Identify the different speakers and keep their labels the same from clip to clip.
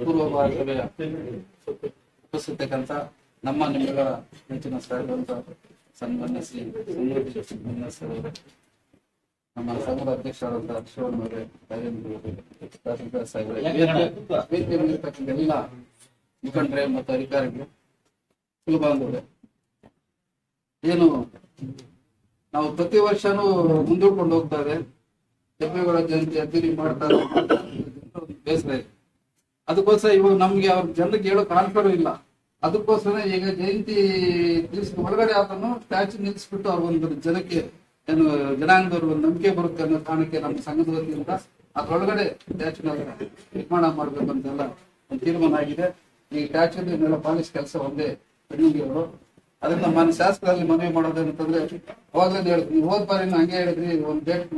Speaker 1: ಪೂರ್ವಭಾವಿ ಸಭೆಯ ಉಪಸ್ಥಿತಕ್ಕಂತ ನಮ್ಮ ನಿಮ್ಮೆಲ್ಲರ ನೆಚ್ಚಿನ ಸ್ಥಳಗಳಂತ ಸನ್ಮಾನ್ಯ ನಮ್ಮ ಸಂಘದ ಅಧ್ಯಕ್ಷರಾದಂತಹ ಶಿವಣ್ಣ ಅವರೇ ತಹಸೀಲ್ದಾರ್ ಸಾಹೇಬ್ರೆ ಎಲ್ಲ ಮುಖಂಡರೇ ಮತ್ತು ಅಧಿಕಾರಿಗಳು ಸುಲಭಾಂಧವರೇ ಏನು ನಾವು ಪ್ರತಿ ವರ್ಷನೂ ಮುಂದೂಡ್ಕೊಂಡು ಹೋಗ್ತಾರೆ ಕೆಂಪೇಗೌಡ ಜಯಂತಿ ಅದ್ದೂರಿ ಮಾಡ್ತಾರೆ ಬೇಸರ ಇದೆ. ಅದಕ್ಕೋಸ್ಕರ ಇವಾಗ ನಮ್ಗೆ ಅವ್ರ ಜನರಿಗೆ ಹೇಳೋ ಕಾನ್ಫಿಡರ್ ಇಲ್ಲ. ಅದಕ್ಕೋಸ್ಕರ ಈಗ ಜಯಂತಿ ದಿವಸ ಒಳಗಡೆ ಅದನ್ನು ಸ್ಟ್ಯಾಚು ನಿಲ್ಲಿಸ್ಬಿಟ್ಟು ಅವ್ರ ಒಂದು ಜನಕ್ಕೆ ಏನು ಜನಾಂಗದವ್ರ ಒಂದು ನಂಬಿಕೆ ಬರುತ್ತೆ ಅನ್ನೋ ಕಾರಣಕ್ಕೆ ನಮ್ಮ ಸಂಘದ ವತಿಯಿಂದ ಅದ್ರೊಳಗಡೆ ಸ್ಟ್ಯಾಚು ನಿರ್ಮಾಣ ಮಾಡ್ಬೇಕು ಅಂತೆಲ್ಲ ತೀರ್ಮಾನ ಆಗಿದೆ. ಈ ಸ್ಟ್ಯಾಚು ಇನ್ನೆಲ್ಲ ಪಾಲಿಸ್ ಕೆಲಸ ಒಂದೇ ಅವರು. ಅದರಿಂದ ಮಾನ್ಯ ಶಾಸಕರಲ್ಲಿ ಮನವಿ ಮಾಡೋದೇನಂತಂದ್ರೆ ಅವಾಗ್ಲೇ ಹೇಳಿದ್ವಿ ನೀವು ಹೋದ್ ಬಾರಿ ಹಂಗೆ ಹೇಳಿದ್ರಿ, ಒಂದ್ ಡೇಟ್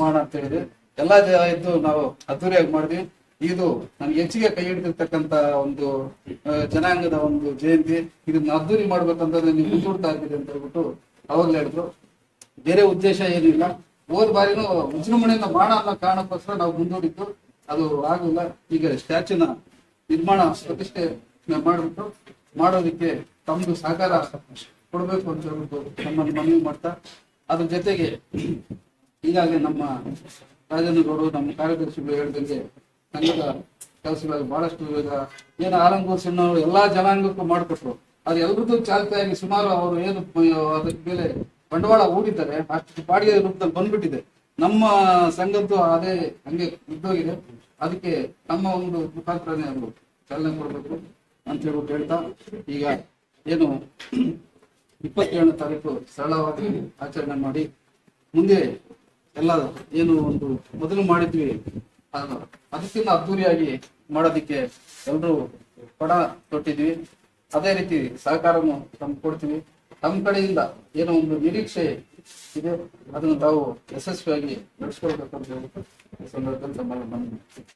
Speaker 1: ಮಾಡೋಣ ಅಂತ ಹೇಳಿದ್ರಿ. ಎಲ್ಲಾ ಇದ್ದು ನಾವು ಅದ್ದೂರಿಯಾಗಿ ಮಾಡಿದ್ವಿ. ಇದು ನನ್ಗೆ ಹೆಚ್ಚಿಗೆ ಕೈ ಹಿಡಿದಿರ್ತಕ್ಕಂತ ಒಂದು ಜನಾಂಗದ ಒಂದು ಜಯಂತಿ. ಇದನ್ನ ಅದ್ದೂರಿ ಮಾಡ್ಬೇಕಂತಂದ್ರೆ ನೀವು ಮುಂದೂಡ್ತಾ ಇದ್ದೀರಿ ಅಂತ ಹೇಳ್ಬಿಟ್ಟು ಅವಾಗ್ಲೇ ಹೇಳಿದ್ರು. ಬೇರೆ ಉದ್ದೇಶ ಏನಿಲ್ಲ. ಹೋದ್ ಬಾರಿನೂ ವಿಜೃಂಭಣೆಯಿಂದ ಮಾಡ ಅನ್ನೋ ಕಾರಣಕ್ಕೋಸ್ಕರ ನಾವು ಮುಂದೂಡಿದ್ದು. ಅದು ಆಗಲ್ಲ. ಈಗ ಸ್ಟ್ಯಾಚ್ಯೂನ ನಿರ್ಮಾಣ ಪ್ರತಿಷ್ಠೆ ಮಾಡಿಬಿಟ್ಟು ಮಾಡೋದಕ್ಕೆ ತಮ್ದು ಸಹಕಾರ ಕೊಡಬೇಕು ಅಂತ ಹೇಳ್ಬಿಟ್ಟು ನಮ್ಮನ್ನು ಮನವಿ ಮಾಡ್ತಾ, ಅದ್ರ ಜೊತೆಗೆ ಈಗಾಗಲೇ ನಮ್ಮ ರಾಜನಗೌಡರು, ನಮ್ಮ ಕಾರ್ಯದರ್ಶಿಗಳು ಹೇಳಿದಂಗೆ ಸಂಘದ ಕೆಲಸಗಳಲ್ಲಿ ಬಹಳಷ್ಟು ಈಗ ಏನು ಆಲಂಗೂರ್ ಸಣ್ಣವರು ಎಲ್ಲಾ ಜನಾಂಗಕ್ಕೂ ಮಾಡಿಕೊಟ್ರು. ಅದು ಎಲ್ರದ್ದು ಚಾಲ್ತಿಯಾಗಿ ಸುಮಾರು ಅವರು ಏನು, ಅದಕ್ಕೆ ಮೇಲೆ ಬಂಡವಾಳ ಹೂಡಿದ್ದಾರೆ. ಅಷ್ಟು ಬಾಡಿಗೆ ರೂಪದಲ್ಲಿ ಬಂದ್ಬಿಟ್ಟಿದೆ. ನಮ್ಮ ಸಂಘದ್ದು ಅದೇ ಹಂಗೆ ಇದ್ದೋಗಿದೆ. ಅದಕ್ಕೆ ನಮ್ಮ ಒಂದು ಮುಖಾಂತರನೇ ಅವರು ಚಾಲನೆ ಕೊಡಬೇಕು ಅಂತ ಹೇಳ್ಬಿಟ್ಟು ಹೇಳ್ತಾ, ಈಗ ಏನು ಇಪ್ಪತ್ತೇಳನೇ ತಾರೀಕು ಸರಳವಾಗಿ ಆಚರಣೆ ಮಾಡಿ, ಮುಂದೆ ಎಲ್ಲ ಏನು ಒಂದು ಮೊದಲು ಮಾಡಿದ್ವಿ ಅದಕ್ಕಿಂತ ಅದ್ದೂರಿಯಾಗಿ ಮಾಡೋದಕ್ಕೆ ಎಲ್ಲರೂ ಪಣ ತೊಟ್ಟಿದ್ವಿ. ಅದೇ ರೀತಿ ಸಹಕಾರವನ್ನು ತಮ್ಗೆ ಕೊಡ್ತೀವಿ. ತಮ್ಮ ಕಡೆಯಿಂದ ಏನೋ ಒಂದು ನಿರೀಕ್ಷೆ ಇದೆ, ಅದನ್ನು ತಾವು ಯಶಸ್ವಿಯಾಗಿ ನಡೆಸ್ಕೊಳ್ಬೇಕು ಅಂತ ಹೇಳ್ಬಿಟ್ಟು ಸಂದರ್ಭದಲ್ಲಿ ತಮ್ಮಲ್ಲಿ